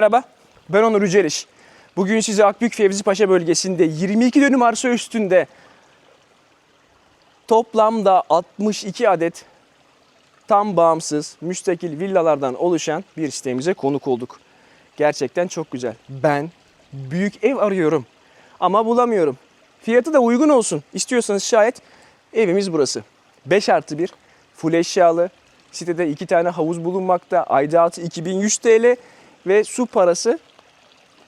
Merhaba, ben Onur Yüceliş. Bugün size Akbük Fevzi Paşa bölgesinde 22 dönüm arsa üstünde toplamda 62 adet tam bağımsız, müstakil villalardan oluşan bir sitemize konuk olduk. Gerçekten çok güzel. Ben büyük ev arıyorum ama bulamıyorum. Fiyatı da uygun olsun. İstiyorsanız şayet evimiz burası. 5 artı 1, full eşyalı. Sitede 2 tane havuz bulunmakta. Aidatı 2100 TL ve su parası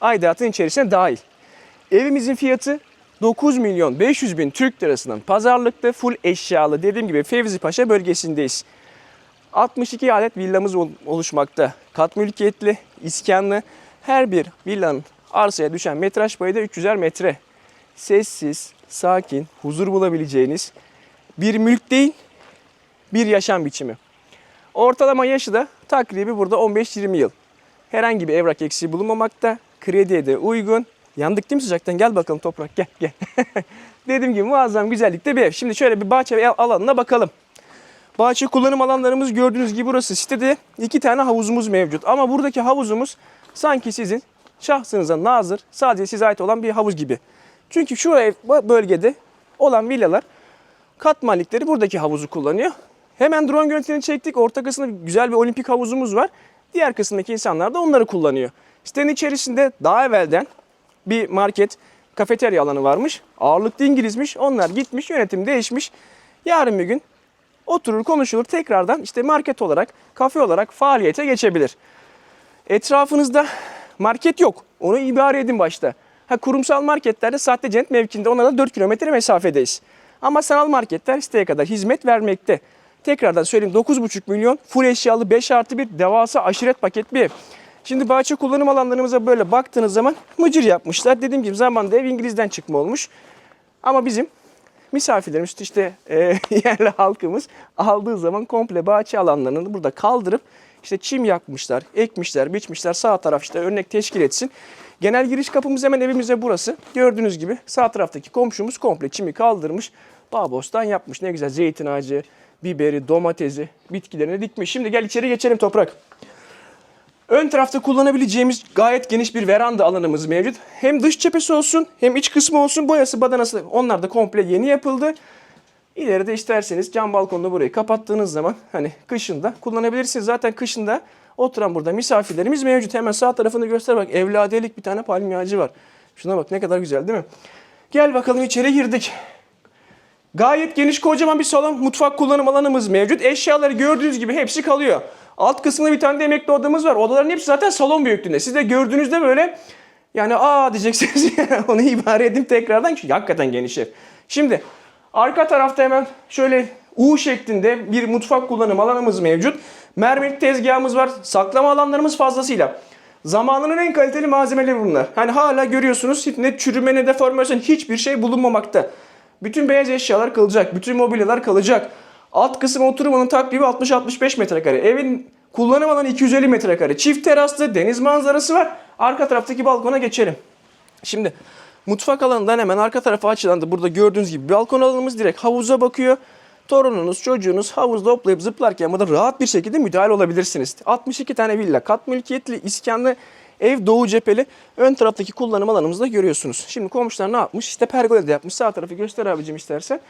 aidatın içerisine dahil. Evimizin fiyatı 9 milyon 500 bin Türk lirasından pazarlıkta full eşyalı. Dediğim gibi Fevzi Paşa bölgesindeyiz. 62 adet villamız ol- oluşmakta. Kat mülkiyetli, iskanlı. Her bir villanın arsaya düşen metraj payı da 300'er metre. Sessiz, sakin, huzur bulabileceğiniz bir mülk değil, bir yaşam biçimi. Ortalama yaşı da takribi burada 15-20 yıl. Herhangi bir evrak eksiği bulunmamakta. Krediye de uygun. Yandık değil mi sıcaktan? Gel bakalım toprak gel gel. Dediğim gibi muazzam güzellikte bir ev. Şimdi şöyle bir bahçe alanına bakalım. Bahçe kullanım alanlarımız gördüğünüz gibi burası. Sitede iki tane havuzumuz mevcut. Ama buradaki havuzumuz sanki sizin şahsınıza nazır, sadece size ait olan bir havuz gibi. Çünkü şu bölgede olan villalar kat malikleri buradaki havuzu kullanıyor. Hemen drone görüntülerini çektik. Orta kısımda güzel bir olimpik havuzumuz var. Diğer kısımdaki insanlar da onları kullanıyor. Sitenin içerisinde daha evvelden bir market, kafeterya alanı varmış. Ağırlıklı İngilizmiş. Onlar gitmiş, yönetim değişmiş. Yarın bir gün oturur konuşulur tekrardan işte market olarak, kafe olarak faaliyete geçebilir. Etrafınızda market yok. Onu ibare edin başta. Ha, kurumsal marketlerde sahte cennet mevkinde onlara 4 kilometre mesafedeyiz. Ama sanal marketler siteye kadar hizmet vermekte. Tekrardan söyleyeyim 9,5 milyon full eşyalı 5 artı bir devasa aşiret paket bir ev. Şimdi bahçe kullanım alanlarımıza böyle baktığınız zaman mıcır yapmışlar. Dediğim gibi zamanda ev İngiliz'den çıkma olmuş. Ama bizim misafirlerimiz işte e, yerli halkımız aldığı zaman komple bahçe alanlarını burada kaldırıp işte çim yakmışlar, ekmişler, biçmişler. Sağ taraf işte örnek teşkil etsin. Genel giriş kapımız hemen evimize burası. Gördüğünüz gibi sağ taraftaki komşumuz komple çimi kaldırmış. Bağ yapmış. Ne güzel zeytin ağacı, biberi, domatesi, bitkilerini dikmiş. Şimdi gel içeri geçelim toprak. Ön tarafta kullanabileceğimiz gayet geniş bir veranda alanımız mevcut. Hem dış cephesi olsun hem iç kısmı olsun boyası badanası onlar da komple yeni yapıldı. İleride isterseniz cam balkonda burayı kapattığınız zaman hani kışında kullanabilirsiniz. Zaten kışında oturan burada misafirlerimiz mevcut. Hemen sağ tarafını göster bak evladiyelik bir tane palmiye ağacı var. Şuna bak ne kadar güzel değil mi? Gel bakalım içeri girdik. Gayet geniş kocaman bir salon mutfak kullanım alanımız mevcut. Eşyaları gördüğünüz gibi hepsi kalıyor. Alt kısmında bir tane de emekli odamız var. Odaların hepsi zaten salon büyüklüğünde. Siz de gördüğünüzde böyle yani aa diyeceksiniz onu ibare edeyim tekrardan. Çünkü hakikaten geniş ev. Şimdi arka tarafta hemen şöyle U şeklinde bir mutfak kullanım alanımız mevcut. Mermer tezgahımız var. Saklama alanlarımız fazlasıyla. Zamanının en kaliteli malzemeleri bunlar. Hani hala görüyorsunuz ne çürüme ne deformasyon hiçbir şey bulunmamakta. Bütün beyaz eşyalar kalacak. Bütün mobilyalar kalacak. Alt kısım oturum alanı takribi 60-65 metrekare. Evin kullanım alanı 250 metrekare. Çift teraslı deniz manzarası var. Arka taraftaki balkona geçelim. Şimdi mutfak alanından hemen arka tarafa açılan da burada gördüğünüz gibi balkon alanımız direkt havuza bakıyor. Torununuz, çocuğunuz havuzda hoplayıp zıplarken burada rahat bir şekilde müdahale olabilirsiniz. 62 tane villa, kat mülkiyetli, iskanlı, ev doğu cepheli. Ön taraftaki kullanım alanımızda görüyorsunuz. Şimdi komşular ne yapmış? İşte pergola da yapmış. Sağ tarafı göster abicim istersen.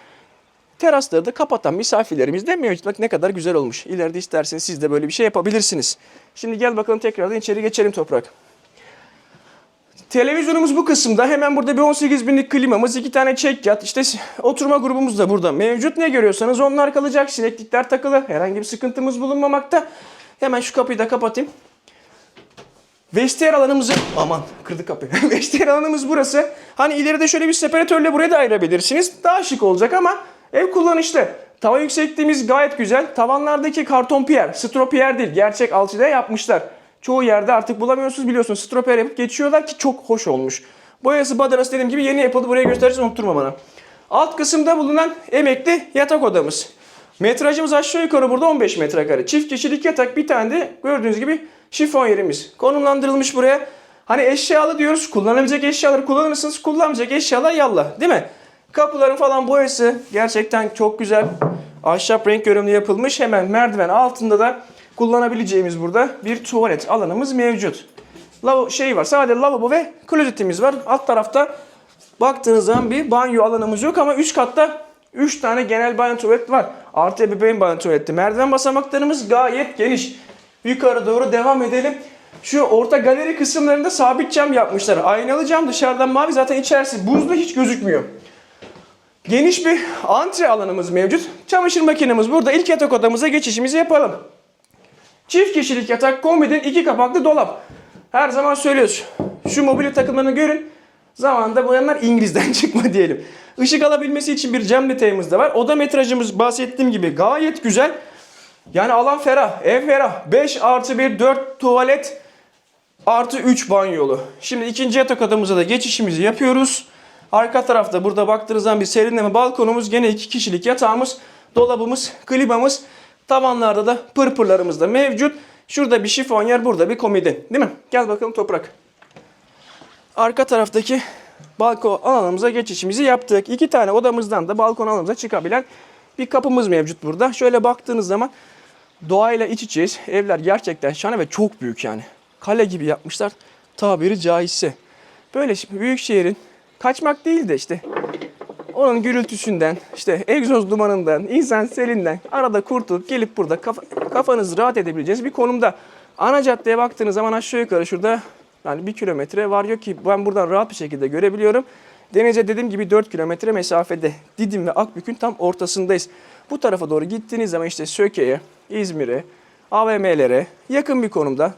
Terasları da kapatan misafirlerimiz de mevcut. Bak ne kadar güzel olmuş. İleride isterseniz siz de böyle bir şey yapabilirsiniz. Şimdi gel bakalım tekrardan içeri geçelim toprak. Televizyonumuz bu kısımda. Hemen burada bir 18 binlik klimamız, iki tane çek yat. İşte oturma grubumuz da burada mevcut. Ne görüyorsanız onlar kalacak. Sineklikler takılı. Herhangi bir sıkıntımız bulunmamakta. Hemen şu kapıyı da kapatayım. Vestiyer alanımızı aman kırdık kapıyı. Vestiyer alanımız burası. Hani ileride şöyle bir separatörle buraya da ayırabilirsiniz. Daha şık olacak ama ev kullanışlı. Tavan yüksekliğimiz gayet güzel. Tavanlardaki karton piyer, stropiyer değil. Gerçek alçıda yapmışlar. Çoğu yerde artık bulamıyorsunuz biliyorsunuz. Stropiyer yapıp geçiyorlar ki çok hoş olmuş. Boyası badanası dediğim gibi yeni yapıldı. Buraya gösterirsen unutturma bana. Alt kısımda bulunan emekli yatak odamız. Metrajımız aşağı yukarı burada 15 metrekare. Çift kişilik yatak bir tane de gördüğünüz gibi şifon yerimiz. Konumlandırılmış buraya. Hani eşyalı diyoruz. Kullanabilecek eşyaları kullanırsınız. Kullanmayacak eşyalar yallah. Değil mi? Kapıların falan boyası gerçekten çok güzel. Ahşap renk görünümlü yapılmış. Hemen merdiven altında da kullanabileceğimiz burada bir tuvalet alanımız mevcut. Lavabo şey var. Sadece lavabo ve klozetimiz var. Alt tarafta baktığınız zaman bir banyo alanımız yok ama üst katta 3 tane genel banyo tuvalet var. Artı ebeveyn banyo tuvaleti. Merdiven basamaklarımız gayet geniş. Yukarı doğru devam edelim. Şu orta galeri kısımlarında sabit cam yapmışlar. Aynalı cam dışarıdan mavi zaten içerisi buzlu hiç gözükmüyor. Geniş bir antre alanımız mevcut. Çamaşır makinemiz burada. İlk yatak odamıza geçişimizi yapalım. Çift kişilik yatak kombinin iki kapaklı dolap. Her zaman söylüyoruz. Şu mobilya takımlarını görün. Zamanında boyanlar İngiliz'den çıkma diyelim. Işık alabilmesi için bir cam detayımız da var. Oda metrajımız bahsettiğim gibi gayet güzel. Yani alan ferah, ev ferah. 5 artı 1, 4 tuvalet artı 3 banyolu. Şimdi ikinci yatak odamıza da geçişimizi yapıyoruz. Arka tarafta burada baktığınız zaman bir serinleme balkonumuz. Gene iki kişilik yatağımız, dolabımız, klimamız. Tavanlarda da pırpırlarımız da mevcut. Şurada bir şifonyer, burada bir komodin. Değil mi? Gel bakalım toprak. Arka taraftaki balkon alanımıza geçişimizi yaptık. İki tane odamızdan da balkon alanımıza çıkabilen bir kapımız mevcut burada. Şöyle baktığınız zaman doğayla iç içeyiz. Evler gerçekten şahane ve çok büyük yani. Kale gibi yapmışlar tabiri caizse. Böyle şimdi büyük şehrin kaçmak değil de işte onun gürültüsünden, işte egzoz dumanından, insan selinden arada kurtulup gelip burada kafa- kafanızı rahat edebileceğiniz bir konumda. Ana caddeye baktığınız zaman aşağı yukarı şurada yani bir kilometre var yok ki ben buradan rahat bir şekilde görebiliyorum. Denize dediğim gibi 4 kilometre mesafede. Didim ve Akbük'ün tam ortasındayız. Bu tarafa doğru gittiğiniz zaman işte Söke'ye, İzmir'e, AVM'lere yakın bir konumda.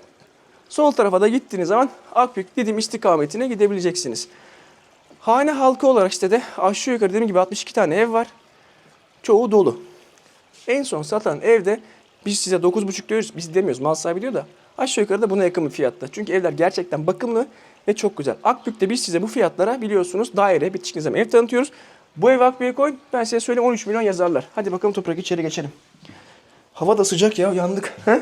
Sol tarafa da gittiğiniz zaman Akbük, Didim istikametine gidebileceksiniz. Hane halkı olarak işte de aşağı yukarı dediğim gibi 62 tane ev var. Çoğu dolu. En son satan evde biz size 9,5 diyoruz. Biz demiyoruz. Mal sahibi diyor da aşağı yukarı da buna yakın bir fiyatta. Çünkü evler gerçekten bakımlı ve çok güzel. Akbük'te biz size bu fiyatlara biliyorsunuz daire bitişik zaman ev tanıtıyoruz. Bu ev Akbük'e koy ben size söyleyeyim 13 milyon yazarlar. Hadi bakalım toprak içeri geçelim. Hava da sıcak ya yandık.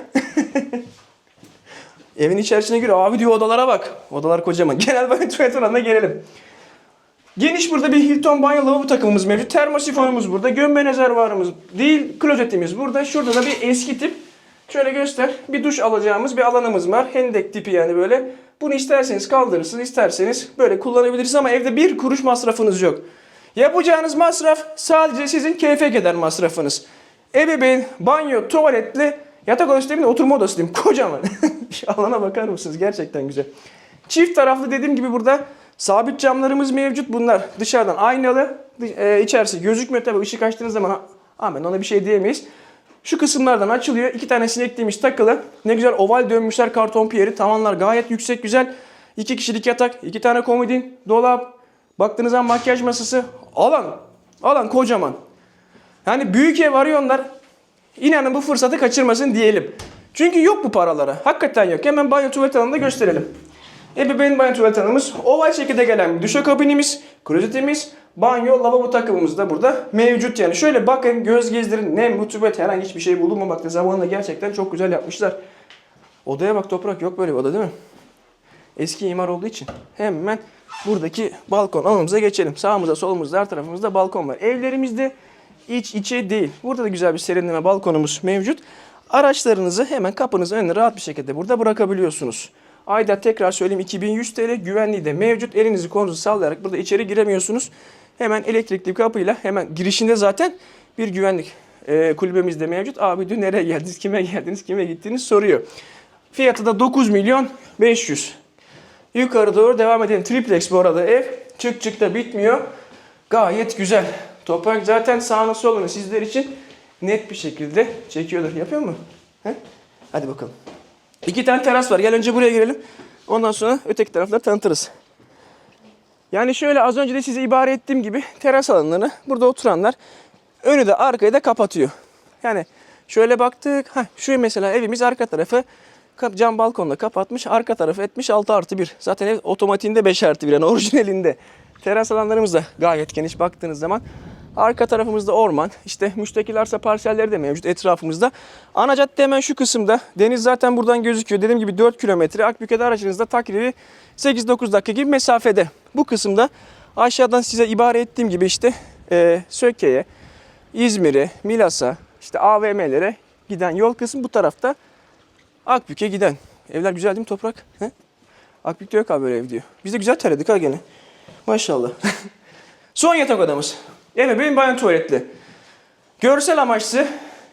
Evin içerisine gir abi diyor odalara bak. Odalar kocaman. Genel banyo tuvalet oranına gelelim. Geniş burada bir Hilton banyo lavabo takımımız mevcut. Termosifonumuz burada. Gömme rezervuarımız değil, klozetimiz burada. Şurada da bir eski tip. Şöyle göster. Bir duş alacağımız bir alanımız var. Hendek tipi yani böyle. Bunu isterseniz kaldırırsınız, isterseniz böyle kullanabilirsiniz ama evde bir kuruş masrafınız yok. Yapacağınız masraf sadece sizin keyfe gider masrafınız. Ebeveyn, banyo, tuvaletli, yatak odası değil mi? Oturma odası diyeyim. Kocaman. Alana bakar mısınız? Gerçekten güzel. Çift taraflı dediğim gibi burada sabit camlarımız mevcut. Bunlar dışarıdan aynalı. E, içerisi gözükmüyor tabii. ışık açtığınız zaman amen ona bir şey diyemeyiz. Şu kısımlardan açılıyor. İki tane sinekliğimiz takılı. Ne güzel oval dönmüşler karton piyeri. Tavanlar gayet yüksek güzel. İki kişilik yatak, iki tane komodin, dolap. Baktığınız zaman makyaj masası. Alan. Alan kocaman. Yani büyük ev arıyorlar. İnanın bu fırsatı kaçırmasın diyelim. Çünkü yok bu paralara. Hakikaten yok. Hemen banyo tuvalet alanında gösterelim. Ebeveyn banyo tuvalet alanımız, oval şekilde gelen bir duşakabinimiz, klozetimiz, banyo, lavabo takımımız da burada mevcut yani. Şöyle bakın, göz gezdirin, nem, rutubet herhangi hiçbir şey bulunmamakta. Zamanında gerçekten çok güzel yapmışlar. Odaya bak toprak yok böyle bir oda değil mi? Eski imar olduğu için. Hemen buradaki balkon alanımıza geçelim. Sağımızda solumuzda her tarafımızda balkon var. Evlerimizde iç içe değil. Burada da güzel bir serinleme balkonumuz mevcut. Araçlarınızı hemen kapınızın önüne rahat bir şekilde burada bırakabiliyorsunuz. Ayda tekrar söyleyeyim 2100 TL güvenliği de mevcut. Elinizi kolunuzu sallayarak burada içeri giremiyorsunuz. Hemen elektrikli kapıyla hemen girişinde zaten bir güvenlik e, kulübemiz de mevcut. Abi diyor nereye geldiniz, kime geldiniz, kime gittiniz soruyor. Fiyatı da 9 milyon 500. Yukarı doğru devam edelim. Triplex bu arada ev. Çık çık da bitmiyor. Gayet güzel. Toprak zaten sağını solunu sizler için net bir şekilde çekiyordur. Yapıyor mu? He? Hadi bakalım. İki tane teras var. Gel önce buraya girelim. Ondan sonra öteki tarafları tanıtırız. Yani şöyle az önce de size ibare ettiğim gibi teras alanlarını burada oturanlar önü de arkayı da kapatıyor. Yani şöyle baktık. Heh, şu mesela evimiz arka tarafı cam balkonla kapatmış. Arka tarafı etmiş 6 artı 1. Zaten ev otomatiğinde 5 artı 1 yani orijinalinde. Teras alanlarımız da gayet geniş baktığınız zaman. Arka tarafımızda orman. işte müstakil arsa parselleri de mevcut etrafımızda. Ana cadde hemen şu kısımda. Deniz zaten buradan gözüküyor. Dediğim gibi 4 kilometre. Akbük'e aracınızda takribi 8-9 dakika gibi mesafede. Bu kısımda aşağıdan size ibare ettiğim gibi işte e, Söke'ye, İzmir'e, Milas'a, işte AVM'lere giden yol kısmı bu tarafta. Akbük'e giden. Evler güzel değil mi toprak? He? Akbük'te yok abi böyle ev diyor. Biz de güzel terledik ha gene. Maşallah. Son yatak odamız. Benim banyo tuvaletli. Görsel amaçlı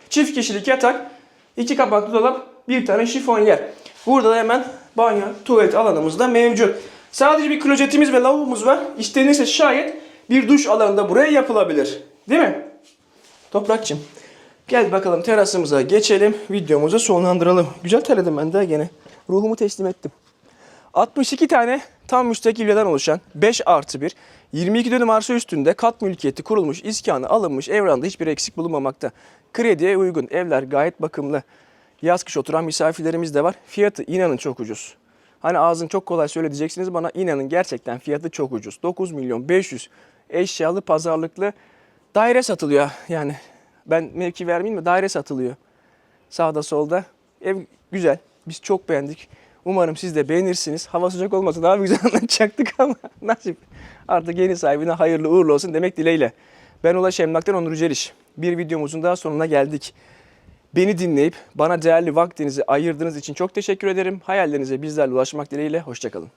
çift kişilik yatak, iki kapaklı dolap, bir tane şifon yer. Burada da hemen banyo, tuvalet alanımız da mevcut. Sadece bir klozetimiz ve lavabomuz var. İstenirse şayet bir duş alanı da buraya yapılabilir. Değil mi? Toprakçım. Gel bakalım terasımıza geçelim. Videomuzu sonlandıralım. Güzel terledim ben de gene. Ruhumu teslim ettim. 62 tane tam müstakil villadan oluşan 5 artı 1, 22 dönüm arsa üstünde kat mülkiyeti kurulmuş, iskanı alınmış, evranda hiçbir eksik bulunmamakta. Krediye uygun, evler gayet bakımlı. Yaz kış oturan misafirlerimiz de var. Fiyatı inanın çok ucuz. Hani ağzın çok kolay söyle diyeceksiniz bana inanın gerçekten fiyatı çok ucuz. 9 milyon 500 eşyalı pazarlıklı daire satılıyor yani. Ben mevki vermeyeyim mi daire satılıyor. Sağda solda. Ev güzel. Biz çok beğendik. Umarım siz de beğenirsiniz. Hava sıcak olmasa daha güzel anlatacaktık ama nasip. Artık yeni sahibine hayırlı uğurlu olsun demek dileğiyle. Ben Ulaş Emlak'tan Onur Yüceliş. Bir videomuzun daha sonuna geldik. Beni dinleyip bana değerli vaktinizi ayırdığınız için çok teşekkür ederim. Hayallerinize bizlerle ulaşmak dileğiyle. Hoşçakalın.